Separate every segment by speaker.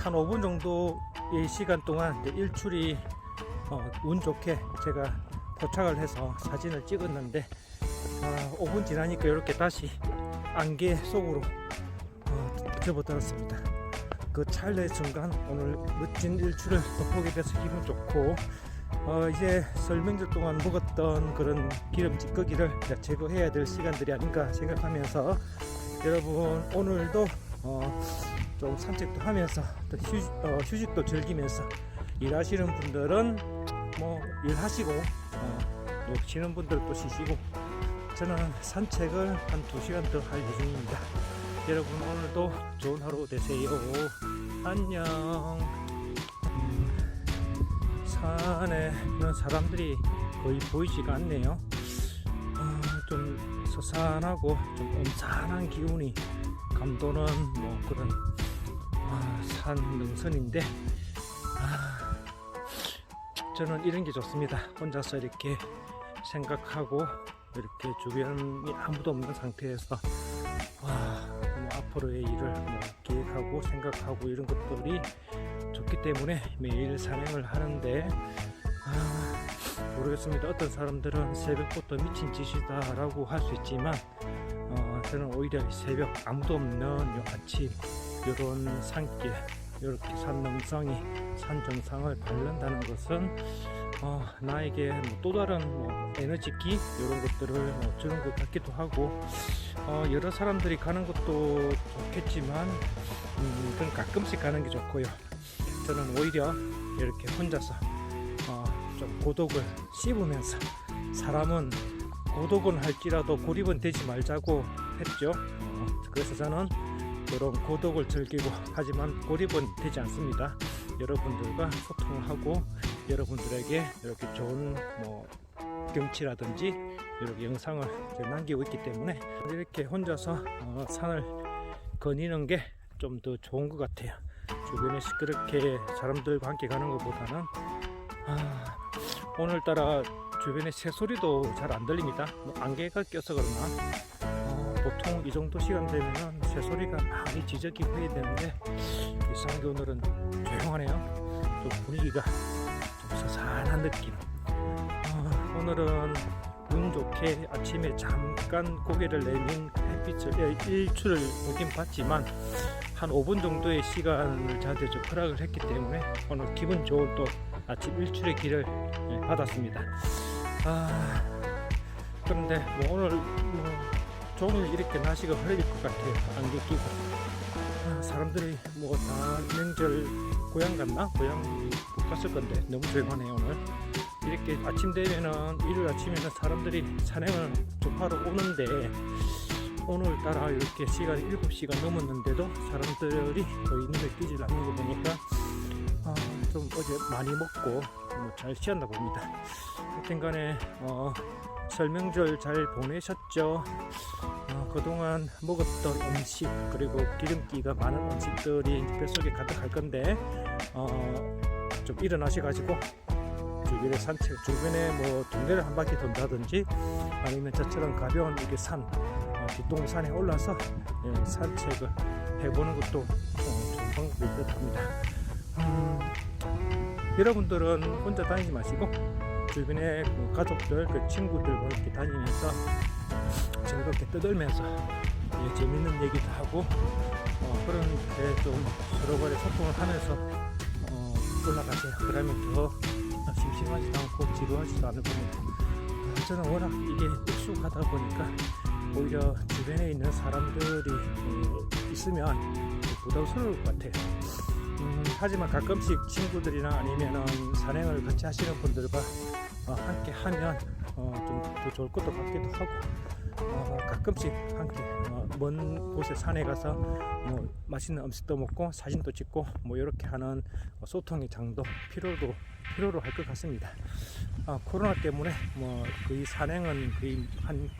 Speaker 1: 한 5분 정도의 시간 동안 일출이 어, 운 좋게 제가 도착을 해서 사진을 찍었는데 아, 5분 지나니까 이렇게 다시 안개 속으로 어, 접어들었습니다. 그 찰나의 순간 오늘 멋진 일출을 돋보게 돼서 기분 좋고 어, 이제 설 명절 동안 먹었던 그런 기름 찌꺼기를 제거해야 될 시간들이 아닌가 생각하면서 여러분 오늘도 어, 좀 산책도 하면서 또 휴식, 어, 휴식도 즐기면서 일하시는 분들은 뭐 일하시고 어, 또 쉬는 분들은 또 쉬시고 저는 산책을 한 2시간 더 할 예정입니다. 여러분 오늘도 좋은 하루 되세요. 안녕. 음, 산에는 사람들이 거의 보이지가 않네요. 어, 좀 서산하고 좀 음산한 기운이 감도는 뭐 그런 아, 산 능선인데 아, 저는 이런 게 좋습니다. 혼자서 이렇게 생각하고 이렇게 주변이 아무도 없는 상태에서 와, 뭐 앞으로의 일을 뭐 계획하고 생각하고 이런 것들이 좋기 때문에 매일 산행을 하는데 아, 모르겠습니다. 어떤 사람들은 새벽부터 미친 짓이다라고 할 수 있지만 어, 저는 오히려 새벽 아무도 없는 요 아침 이런 산길 이렇게 산 능성이 산 정상을 밟는다는 것은 어, 나에게 뭐 또 다른 뭐 에너지기 이런 것들을 뭐 주는 것 같기도 하고 어, 여러 사람들이 가는 것도 좋겠지만 음, 가끔씩 가는 게 좋고요. 저는 오히려 이렇게 혼자서 어, 좀 고독을 씹으면서 사람은 고독은 할지라도 고립은 되지 말자고 했죠. 어, 그래서 저는 그런 고독을 즐기고 하지만 고립은 되지 않습니다. 여러분들과 소통을 하고 여러분들에게 이렇게 좋은 뭐 경치라든지 이렇게 영상을 남기고 있기 때문에 이렇게 혼자서 어, 산을 거니는 게 좀 더 좋은 것 같아요. 주변에 시끄럽게 사람들과 함께 가는 것보다는 아, 오늘따라 주변에 새소리도 잘 안 들립니다. 뭐 안개가 껴서 그러나 어, 보통 이 정도 시간 되면은 새소리가 많이 지저귀고 해야 되는데 이상하게 오늘은 조용하네요. 좀 분위기가 좀 서산한 느낌. 어, 오늘은 운 좋게 아침에 잠깐 고개를 내민 햇빛을 예, 일출을 보긴 봤지만 한 5분 정도의 시간을 저한테 좀 허락을 했기 때문에 오늘 기분 좋은 또 아침 일출의 길을 예, 받았습니다. 아 그런데 뭐 오늘 뭐 종일 이렇게 날씨가 흐려질 것 같아요. 안개 끼고 아, 사람들이 뭐 다 명절 고향 갔나? 고향 못 갔을 건데 너무 조용하네요 오늘. 이렇게 아침 되면은 일요일 아침에는 사람들이 산행을 좀 하러 오는데 오늘따라 이렇게 시간이 7시가 넘었는데도 사람들이 거의 눈에 띄질 않는 거 보니까 아, 좀 어제 많이 먹고 뭐 잘 쉬었나 봅니다. 하여튼 간에 어, 설명절 잘 보내셨죠? 어, 그동안 먹었던 음식 그리고 기름기가 많은 음식들이 뱃속에 가득할 건데 어, 좀 일어나셔가지고 주변에 산책 주변에 뭐 동네를 한 바퀴 돈다든지 아니면 저처럼 가벼운 이게 산 어, 뒷동산에 올라서 예, 산책을 해보는 것도 어, 좋은 방법일 것 같습니다. 음, 여러분들은 혼자 다니지 마시고 주변에 그 가족들, 그 친구들과 이렇게 다니면서 즐겁게 떠들면서 예, 재밌는 얘기도 하고 어, 그렇게 좀 서로 간에 소통을 하면서 어, 올라가세요. 그러면 더 심심하지도 않고 지루하지도 않을 겁니다. 아, 저는 워낙 이게 익숙하다 보니까 오히려 주변에 있는 사람들이 어, 있으면 부담스러울 것 같아요. 음, 하지만 가끔씩 친구들이나 아니면은 산행을 같이 하시는 분들과 어, 함께 하면 어, 좀더 좋을 것도 같기도 하고 어, 가끔씩 함께 어, 먼 곳에 산에 가서 뭐 맛있는 음식도 먹고 사진도 찍고 뭐 이렇게 하는 어, 소통의 장도 필요도 필요로 할 것 같습니다. 아, 코로나 때문에 뭐 거의 산행은 거의 한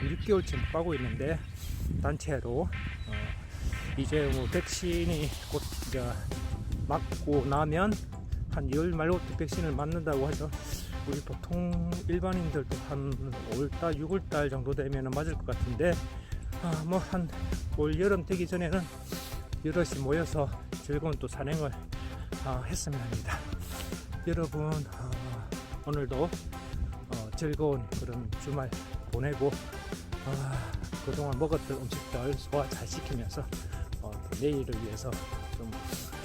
Speaker 1: 6개월쯤 가고 있는데 단체로 어, 이제 뭐 백신이 곧 이제 맞고 나면 한열 말부터 백신을 맞는다고 하죠. 우리 보통 일반인들도 한 5월달, 6월달 정도 되면 맞을 것 같은데, 아, 뭐한 올 여름 되기 전에는 여럿이 모여서 즐거운 또 산행을 어, 했으면 합니다. 여러분 어, 오늘도 어, 즐거운 그런 주말 보내고 어, 그동안 먹었던 음식들 소화 잘 시키면서 어, 또 내일을 위해서 좀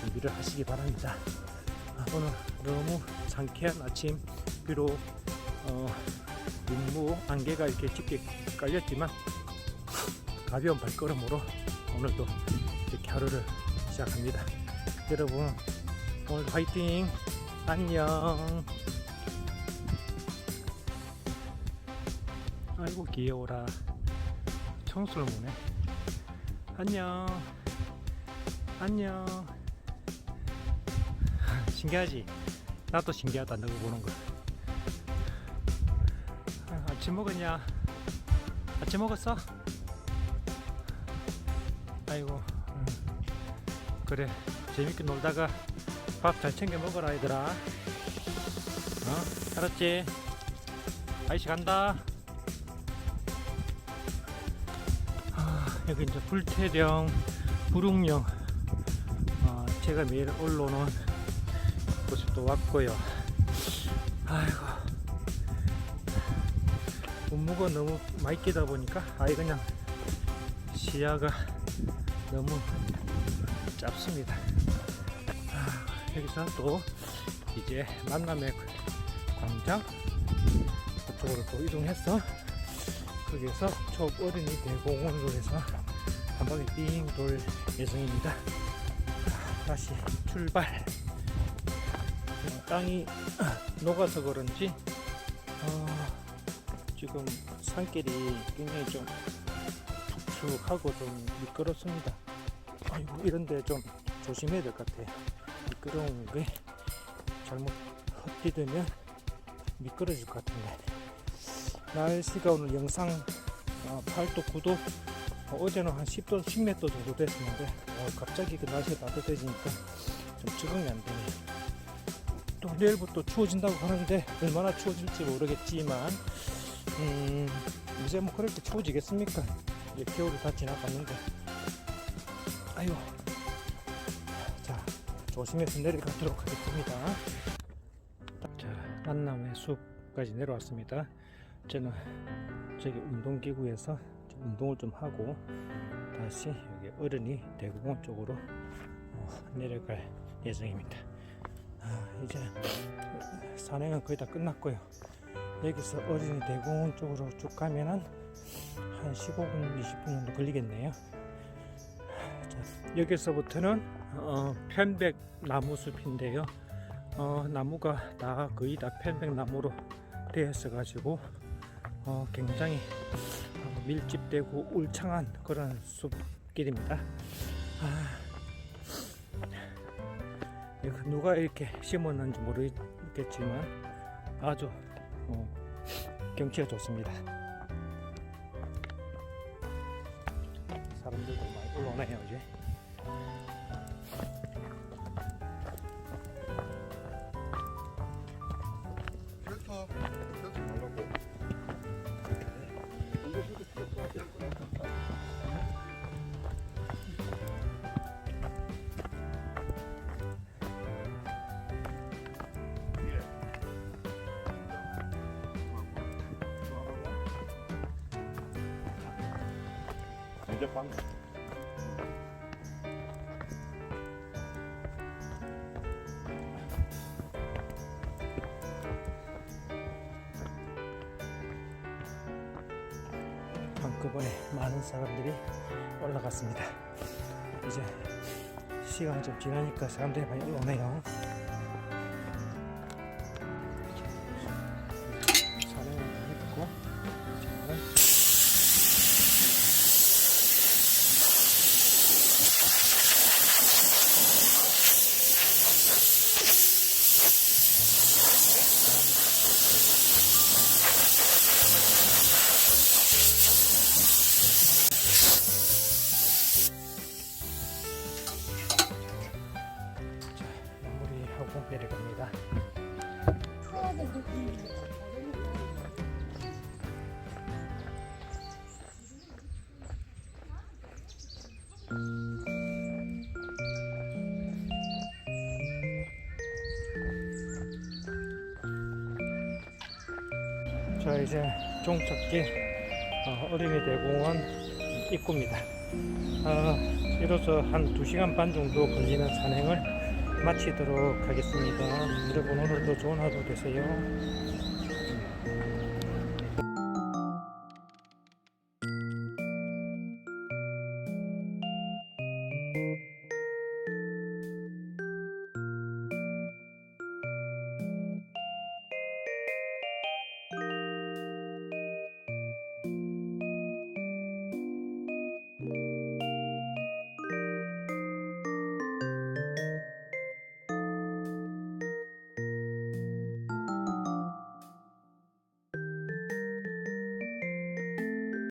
Speaker 1: 준비를 하시기 바랍니다. 아, 오늘 너무 상쾌한 아침. 비록 어, 눈무 안개가 이렇게 짙게 깔렸지만 가벼운 발걸음으로 오늘도 이렇게 하루를 시작합니다. 여러분 오늘 화이팅! 안녕! 아이고 귀여워라. 청소를 보네. 안녕. 안녕 신기하지? 나도 신기하다 너가 보는 거. 아, 아침 먹었냐? 아침 먹었어? 아이고 음. 그래 재밌게 놀다가 밥 잘 챙겨 먹어라 얘들아. 어? 알았지? 아이씨 간다. 아, 여기 이제 불태령 부릉령. 어, 제가 매일 올라오는 또 왔고요 아이고 분무가 너무 많이 끼다 보니까 아이 그냥 시야가 너무 짧습니다 아, 여기서 또 이제 만남의 광장 그쪽으로 또 이동해서 거기에서 초 어린이 대공원으로 해서 한 바퀴 빙돌 예정입니다. 아, 다시 출발. 어, 땅이 녹아서 그런지 어, 지금 산길이 굉장히 좀 축축하고 좀 미끄럽습니다. 아이고 이런데 좀 조심해야 될 것 같아요. 미끄러운 게 잘못 헛디디면 미끄러질 것 같은데. 날씨가 오늘 영상 어, 8도 9도 어, 제는 한 10도 10몇 도 정도 됐었는데 어, 갑자기 그 날씨가 따뜻해지니까 좀 적응이 안 되네요 또 내일부터 추워진다고 하는데 얼마나 추워질지 모르겠지만 음, 이제 뭐 그렇게 추워지겠습니까? 이제 겨울이 다 지나갔는데. 아유 자 조심해서 내려가도록 하겠습니다. 자 만남의 숲까지 내려왔습니다. 저는 저기 운동기구에서 좀 운동을 좀 하고 다시 여기 어른이 대공원 쪽으로 어, 내려갈 예정입니다. 아, 이제 산행은 거의 다 끝났고요. 여기서 어린이 대공원 쪽으로 쭉 가면은 한 15분, 20분 정도 걸리겠네요. 자, 여기서부터는 어, 편백 나무 숲인데요. 어, 나무가 다 거의 다 편백 나무로 되어 있어 가지고 어, 굉장히 어, 밀집되고 울창한 그런 숲길입니다. 아, 누가 이렇게 심었는지 모르겠지만 아주 어, 경치가 좋습니다. 사람들도 많이 올라오네요 이제.
Speaker 2: 빵
Speaker 1: 한꺼번에 많은 사람들이 올라갔습니다. 이제 시간이 좀 지나니까 사람들이 많이 올라오네요. 자 이제 종착길 어, 어린이 대공원 입구입니다. 어, 이로써 한 2시간 반 정도 걸리는 산행을 마치도록 하겠습니다. 여러분 오늘도 좋은 하루 되세요.